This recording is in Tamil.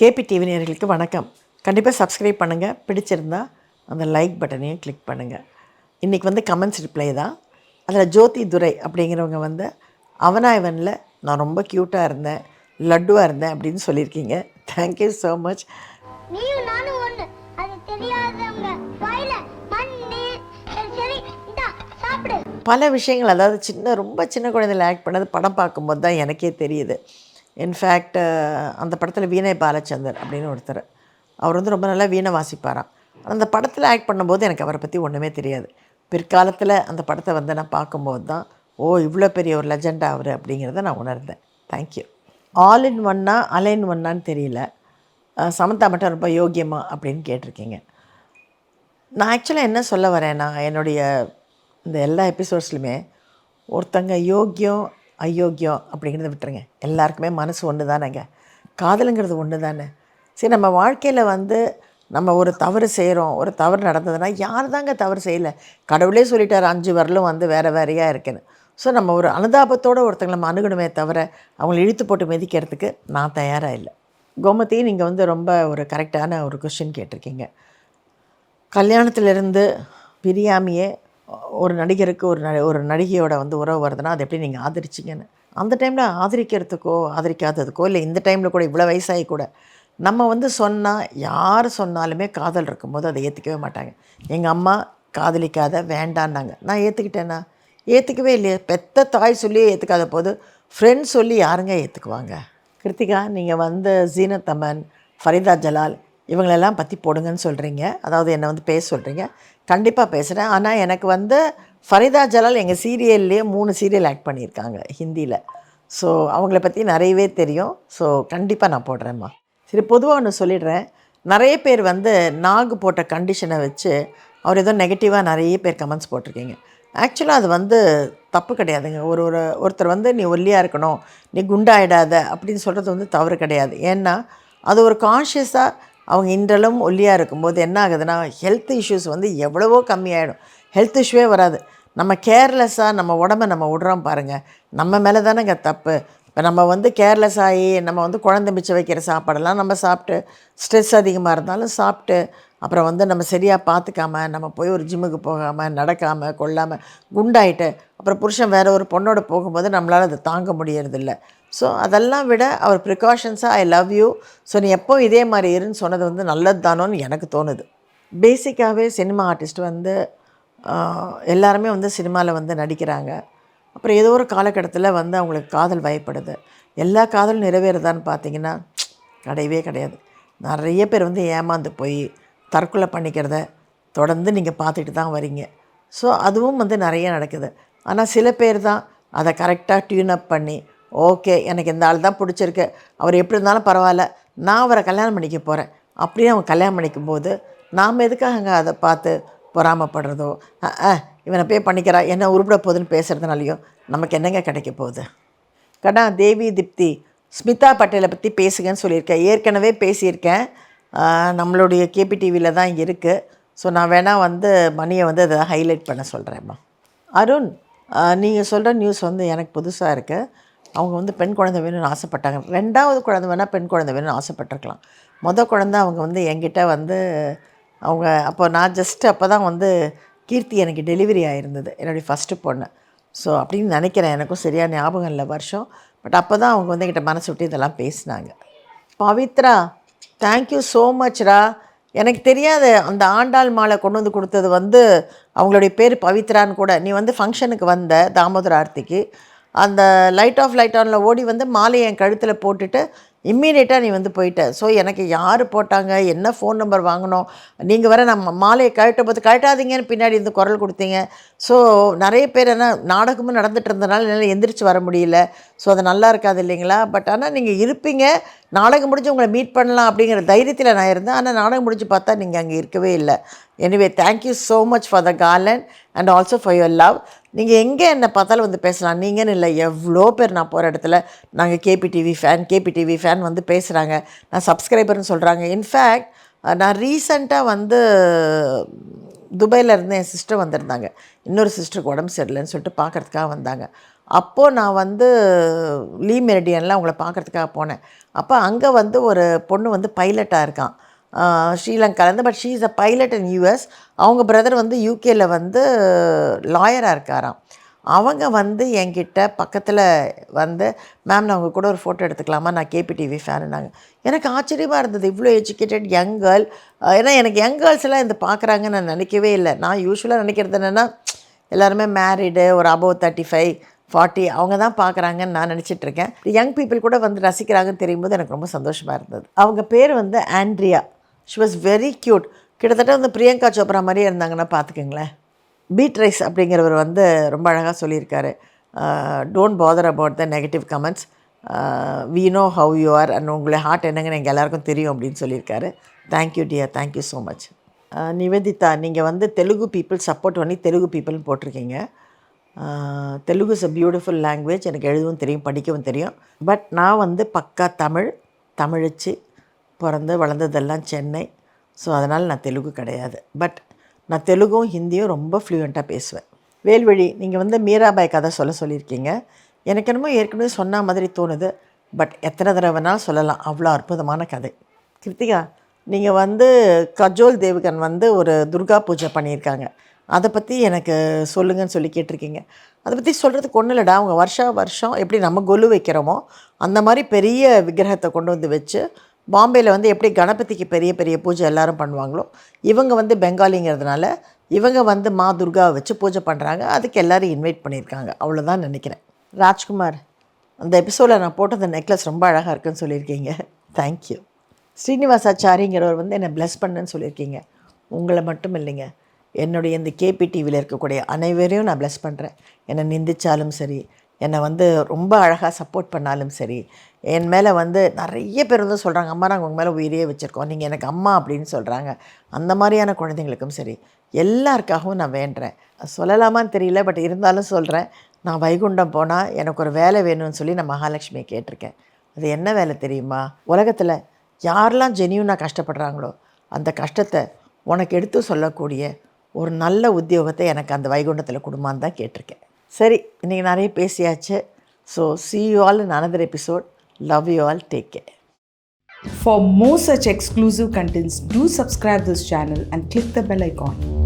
கேபி டிவி நேயர்களுக்கு வணக்கம். கண்டிப்பாக சப்ஸ்கிரைப் பண்ணுங்கள் பிடிச்சிருந்தா அந்த லைக் பட்டனையும் கிளிக் பண்ணுங்கள் இன்றைக்கி வந்து கமெண்ட்ஸ் ரிப்ளை தான். அதில் ஜோதி துரை அப்படிங்கிறவங்க வந்து அவனாய்வனில் நான் ரொம்ப க்யூட்டாக இருந்தேன் லட்டுவாக இருந்தேன் அப்படின்னு சொல்லியிருக்கீங்க. தேங்க்யூ ஸோ மச் பல விஷயங்கள் அதாவது சின்ன ரொம்ப சின்ன குழந்தைல ஆக்ட் பண்ணது படம் பார்க்கும்போது தான் எனக்கே தெரியுது. இன்ஃபேக்ட் uh, அந்த படத்தில் வீணை பாலச்சந்தர் அப்படின்னு ஒருத்தர். அவர் வந்து ரொம்ப நல்லா வீணை வாசிப்பாராம். அந்த படத்தில் ஆக்ட் பண்ணும்போது எனக்கு அவரை பற்றி ஒன்றுமே தெரியாது. பிற்காலத்தில் அந்த படத்தை வந்து நான் பார்க்கும்போது தான் ஓ இவ்வளோ பெரிய ஒரு லெஜெண்ட் அவர் அப்படிங்கிறத நான் உணர்ந்தேன். தேங்க்யூ ஆல் இன் ஒன்னா அலைன் ஒன்னான்னு தெரியல. சமந்தா மட்டும் ரொம்ப யோக்கியமா அப்படின்னு கேட்டிருக்கீங்க. நான் ஆக்சுவலாக என்ன சொல்ல வரேன்னா என்னுடைய இந்த எல்லா எபிசோட்ஸ்லையுமே ஒருத்தங்க யோக்கியம் அயோக்கியம் அப்படிங்கிறத விட்டுருங்க. எல்லாருக்குமே மனசு ஒன்று தானேங்க காதலுங்கிறது ஒன்று தானே சரி நம்ம வாழ்க்கையில் வந்து நம்ம ஒரு தவறு செய்கிறோம் ஒரு தவறு நடந்ததுன்னா யார் தாங்க தவறு செய்யலை? கடவுளே சொல்லிட்டார் அஞ்சு வரலும் வந்து வேறு வேறையாக இருக்குன்னு. ஸோ நம்ம ஒரு அனுதாபத்தோடு ஒருத்தங்களை நம்ம அணுகணுமே தவிர அவங்களை இழுத்து போட்டு மிதிக்கிறதுக்கு நான் தயாராக இல்லை. கோமதி நீங்கள் வந்து ரொம்ப ஒரு கரெக்டான ஒரு கொஷின் கேட்டிருக்கீங்க. கல்யாணத்திலிருந்து பிரியாமையே ஒரு நடிகருக்கு ஒரு ஒரு நடிகையோட வந்து உறவு வருதுன்னா அது எப்படி நீங்கள் ஆதரிச்சிங்கன்னு? அந்த டைமில் ஆதரிக்கிறதுக்கோ ஆதரிக்காததுக்கோ இல்லை இந்த டைமில் கூட இவ்வளோ வயசாகி கூட நம்ம வந்து சொன்னால் யார் சொன்னாலுமே காதல் இருக்கும்போது அதை ஏற்றுக்கவே மாட்டாங்க. எங்கள் அம்மா காதலிக்காத வேண்டான்னாங்க. நான் ஏற்றுக்கிட்டேன்னா ஏற்றுக்கவே இல்லையே. பெத்த தாய் சொல்லியே ஏற்றுக்காத போது ஃப்ரெண்ட்ஸ் சொல்லி யாருங்க ஏற்றுக்குவாங்க கிருத்திகா நீங்கள் வந்து ஜீனத்தமன் ஃபரிதா ஜலால் இவங்களெல்லாம் பற்றி போடுங்கன்னு சொல்கிறீங்க அதாவது என்னை வந்து பேச சொல்கிறீங்க கண்டிப்பாக பேசுகிறேன் ஆனால் எனக்கு வந்து ஃபரிதா ஜலால் எங்கள் சீரியல்லையே மூணு சீரியல் ஆக்ட் பண்ணியிருக்காங்க ஹிந்தியில் ஸோ அவங்கள பற்றி நிறையவே தெரியும். ஸோ கண்டிப்பாக நான் போடுறேம்மா சரி பொதுவாக ஒன்று சொல்லிடுறேன். நிறைய பேர் வந்து நாகு போட்ட கண்டிஷனை வச்சு அவர் ஏதோ நெகட்டிவாக நிறைய பேர் கமெண்ட்ஸ் போட்டிருக்கீங்க. ஆக்சுவலாக அது வந்து தப்பு கிடையாதுங்க. ஒரு ஒரு ஒருத்தர் வந்து நீ ஒல்லியாக இருக்கணும் நீ குண்டாயிடாத அப்படின்னு சொல்கிறது வந்து தவறு கிடையாது. ஏன்னா அது ஒரு கான்ஷியஸாக அவங்க இன்றளவும் ஒல்லியாக இருக்கும்போது என்ன ஆகுதுன்னா ஹெல்த் இஷ்யூஸ் வந்து எவ்வளவோ கம்மியாயிடும். ஹெல்த் இஷ்யூவே வராது. நம்ம கேர்லெஸ்ஸாக நம்ம உடம்ப நம்ம விடுறோம் பாருங்கள் நம்ம மேலே தானேங்க தப்பு. இப்போ நம்ம வந்து கேர்லெஸ் ஆகி நம்ம வந்து குழந்தை மிச்சம் வைக்கிற சாப்பாடெல்லாம் நம்ம சாப்பிட்டு ஸ்ட்ரெஸ் அதிகமாக இருந்தாலும் சாப்பிட்டு அப்புறம் வந்து நம்ம சரியாக பார்த்துக்காம நம்ம போய் ஒரு ஜிம்முக்கு போகாமல் நடக்காமல் கொள்ளாமல் குண்டாயிட்டு அப்புறம் புருஷன் வேறு ஒரு பொண்ணோட போகும்போது நம்மளால் அதை தாங்க முடியறதில்ல. ஸோ அதெல்லாம் விட அவர் ப்ரிகாஷன்ஸாக ஐ லவ் யூ ஸோ நீ எப்போ இதே மாதிரி இருன்னு சொன்னது வந்து நல்லது தானோன்னு எனக்கு தோணுது. பேசிக்காகவே சினிமா ஆர்டிஸ்ட் வந்து எல்லாருமே வந்து சினிமாவில் வந்து நடிக்கிறாங்க. அப்புறம் ஏதோ ஒரு காலகட்டத்தில் வந்து அவங்களுக்கு காதல் வயப்படுது. எல்லா காதலும் நிறைவேறுதான்னு பார்த்தீங்கன்னா கிடையவே கிடையாது. நிறைய பேர் வந்து ஏமாந்து போய் தற்கொலை பண்ணிக்கிறத தொடர்ந்து நீங்கள் பார்த்துட்டு தான் வரீங்க. ஸோ அதுவும் வந்து நிறைய நடக்குது. ஆனால் சில பேர் தான் அதை கரெக்டாக டியூன் அப் பண்ணி ஓகே எனக்கு இந்த ஆள் தான் பிடிச்சிருக்கு. அவர் எப்படி இருந்தாலும் பரவாயில்ல. நான் அவரை கல்யாணம் பண்ணிக்க போகிறேன் அப்படியே அவன் கல்யாணம் பண்ணிக்கும் போது நாம் எதுக்காக அதை பார்த்து பொறாமப்படுறதோ? இவனை போய் பண்ணிக்கிறா என்ன உருப்பிட போகுதுன்னு பேசுகிறதுனாலையும் நமக்கு என்னங்க கிடைக்க போகுது? கடா தேவி திப்தி ஸ்மிதா பட்டேலை பற்றி பேசுங்கன்னு சொல்லியிருக்கேன். ஏற்கனவே பேசியிருக்கேன். நம்மளுடைய கேபி டிவியில் தான் இருக்குது ஸோ நான் வேணால் வந்து மணியை வந்து அதை ஹைலைட் பண்ண சொல்கிறேம்மா அருண் நீங்கள் சொல்கிற நியூஸ் வந்து எனக்கு புதுசாக இருக்குது அவங்க வந்து பெண் குழந்தை வேணும்னு ஆசைப்பட்டாங்க. ரெண்டாவது குழந்தை வேணால் பெண் குழந்தை வேணும்னு ஆசைப்பட்டிருக்கலாம். மொதல் குழந்தை அவங்க வந்து என்கிட்ட வந்து அவங்க அப்போ நான் ஜஸ்ட் அப்போ தான் வந்து கீர்த்தி எனக்கு டெலிவரி ஆகிருந்தது என்னுடைய ஃபஸ்ட்டு பொண்ணு. ஸோ அப்படின்னு நினைக்கிறேன். எனக்கும் சரியாக ஞாபகம் இல்லை வருஷம். பட் அப்போ தான் அவங்க வந்து என்கிட்ட மனசு விட்டு இதெல்லாம் பேசினாங்க. பவித்ரா தேங்க்யூ ஸோ மச்ரா எனக்கு தெரியாது அந்த ஆண்டாள் மாலை கொண்டு வந்து கொடுத்தது வந்து அவங்களுடைய பேர் பவித்ரான்னு கூட. நீ வந்து ஃபங்க்ஷனுக்கு வந்த தாமோதர ஆர்த்திக்கு. அந்த லைட் ஆஃப் லைட் ஆனில் ஓடி வந்து மாலையை என் கழுத்தில் போட்டுட்டு இம்மீடியட்டாக நீ வந்து போயிட்ட. ஸோ எனக்கு யார் போட்டாங்க? என்ன ஃபோன் நம்பர் வாங்கினோம்? நீங்கள் வர நம்ம மாலையை கழட்ட போது கழட்டாதீங்கன்னு பின்னாடி இருந்து குரல் கொடுத்தீங்க. ஸோ நிறைய பேர் என்ன நாடகமும் நடந்துகிட்டு இருந்தனால என்னால் எந்திரிச்சு வர முடியல. ஸோ அது நல்லா இருக்காது இல்லைங்களா? பட் ஆனால் நீங்கள் இருப்பீங்க. நாடகம் முடிஞ்சு உங்களை மீட் பண்ணலாம் அப்படிங்கிற தைரியத்தில் நான் இருந்தேன். ஆனால் நாடகம் முடிஞ்சு பார்த்தா நீங்கள் அங்கே இருக்கவே இல்லை. Anyway thank you so much for the garland and also for your love நீங்கள் எங்கே என்னை பார்த்தாலும் வந்து பேசலாம். நீங்கன்னு இல்லை எவ்வளோ பேர் நான் போகிற இடத்துல நாங்கள் KP TV fan KP TV fan வந்து பேசுகிறாங்க நான் சப்ஸ்கிரைபர்னு சொல்கிறாங்க இன்ஃபேக்ட் நான் ரீசண்டாக வந்து துபாயில் இருந்து என் சிஸ்டர் வந்திருந்தாங்க. இன்னொரு சிஸ்டருக்கு உடம்பு சரியில்லைன்னு சொல்லிட்டு பார்க்கறதுக்காக வந்தாங்க. அப்போது நான் வந்து லீ மெரிடியனில் அவங்கள பார்க்குறதுக்காக போனேன். அப்போ அங்கே வந்து ஒரு பொண்ணு வந்து பைலட்டாக இருக்கான். ஸ்ரீலங்காலேருந்து but she is a pilot in US அவங்க பிரதர் வந்து யூகேயில் வந்து லாயராக இருக்காராம். அவங்க வந்து என்கிட்ட பக்கத்தில் வந்து மேம் நான் அவங்க கூட ஒரு ஃபோட்டோ எடுத்துக்கலாமா? நான் கேபிடிவி ஃபேனுனாங்க எனக்கு ஆச்சரியமாக இருந்தது. இவ்வளோ எஜுகேட்டட் யங் கேர்ள் ஏன்னா எனக்கு யங் கேர்ள்ஸ் எல்லாம் இந்த பார்க்குறாங்கன்னு நான் நினைக்கவே இல்லை. நான் யூஸ்வலாக நினைக்கிறது என்னென்னா எல்லாருமே மேரிடு ஒரு அபவ் தேர்ட்டி ஃபைவ் ஃபார்ட்டி அவங்க தான் பார்க்குறாங்கன்னு நான் நினச்சிட்ருக்கேன் யங் பீப்புள் கூட வந்து ரசிக்கிறாங்கன்னு தெரியும்போது எனக்கு ரொம்ப சந்தோஷமாக இருந்தது. அவங்க பேர் வந்து Andrea. She was very cute கிட்டத்தட்ட வந்து பிரியங்கா சோப்ரா மாதிரியே இருந்தாங்கன்னா பார்த்துக்குங்களேன். பீட் ரைஸ் அப்படிங்கிறவர் வந்து ரொம்ப அழகாக சொல்லியிருக்காரு. Don't bother about the negative comments we know how you are and உங்களை ஹார்ட் என்னங்கன்னு எங்கள் எல்லாருக்கும் தெரியும் அப்படின்னு சொல்லியிருக்காரு. Thank you dear thank you so much Nivedita நீங்கள் வந்து தெலுங்கு பீப்புள் சப்போர்ட் பண்ணி தெலுங்கு பீப்புள்னு போட்டிருக்கீங்க. Telugu is a beautiful language எனக்கு எழுதவும் தெரியும் படிக்கவும் தெரியும். பட் நான் வந்து பக்கா தமிழ் தமிழச்சு பிறந்து வளர்ந்ததெல்லாம் சென்னை. ஸோ அதனால் நான் தெலுங்கு கிடையாது. பட் நான் தெலுங்கும் ஹிந்தியும் ரொம்ப ஃப்ளூயண்ட்டாக பேசுவேன். வேல்வழி நீங்கள் வந்து மீராபாய் கதை சொல்ல சொல்லியிருக்கீங்க. எனக்கு என்னமோ ஏற்கனவே சொன்ன மாதிரி தோணுது. பட் எத்தனை தடவைனாலும் சொல்லலாம். அவ்வளோ அற்புதமான கதை. கிருத்திகா நீங்கள் வந்து கஜோல் தேவகன் வந்து ஒரு துர்கா பூஜை பண்ணியிருக்காங்க. அதை பற்றி எனக்கு சொல்லுங்கன்னு சொல்லி கேட்டிருக்கீங்க. அதை பற்றி சொல்கிறதுக்கு ஒன்றும் இல்லைடா. அவங்க வருஷா வருஷம் எப்படி நம்ம கொலு வைக்கிறோமோ அந்த மாதிரி பெரிய விக்கிரகத்தை கொண்டு வந்து வச்சு பாம்பேயில் வந்து எப்படி கணபதிக்கு பெரிய பெரிய பூஜை எல்லாரும் பண்ணுவாங்களோ இவங்க வந்து பெங்காலிங்கிறதுனால இவங்க வந்து மா துர்காவை வச்சு பூஜை பண்ணுறாங்க அதுக்கு எல்லோரும் இன்வைட் பண்ணியிருக்காங்க. அவ்வளோதான் நினைக்கிறேன். ராஜ்குமார் அந்த எபிசோடில் நான் போட்ட அந்த நெக்லஸ் ரொம்ப அழகாக இருக்குன்னு சொல்லியிருக்கீங்க. தேங்க்யூ ஸ்ரீனிவாசாச்சாரிங்கிறவர் வந்து என்னை ப்ளஸ் பண்ணுன்னு சொல்லியிருக்கீங்க. உங்களை மட்டும் இல்லைங்க. என்னுடைய இந்த கேபி டிவியில் இருக்கக்கூடிய அனைவரையும் நான் ப்ளஸ் பண்ணுறேன் என்னை நிந்திச்சாலும் சரி என்னை வந்து ரொம்ப அழகாக சப்போர்ட் பண்ணாலும் சரி என் மேலே வந்து நிறைய பேர் வந்து சொல்கிறாங்க அம்மா நாங்கள் உங்கள் மேலே உயிரியே வச்சுருக்கோம். நீங்கள் எனக்கு அம்மா அப்படின்னு சொல்கிறாங்க அந்த மாதிரியான குழந்தைங்களுக்கும் சரி எல்லாருக்காகவும் நான் வேண்டுறேன். சொல்லலாமான்னு தெரியல பட் இருந்தாலும் சொல்கிறேன் நான் வைகுண்டம் போனால் எனக்கு ஒரு வேலை வேணும்னு சொல்லி நான் மகாலட்சுமியை கேட்டிருக்கேன். அது என்ன வேலை தெரியுமா? உலகத்தில் யாரெல்லாம் ஜெனியூனாக கஷ்டப்படுறாங்களோ அந்த கஷ்டத்தை உனக்கு எடுத்து சொல்லக்கூடிய ஒரு நல்ல உத்தியோகத்தை எனக்கு அந்த வைகுண்டத்தில் கொடுமான்னு தான் கேட்டிருக்கேன். சரி இன்றைக்கி நிறைய பேசியாச்சு so see you all in another episode love you all take care For more such exclusive contents, do subscribe this channel and click the bell icon.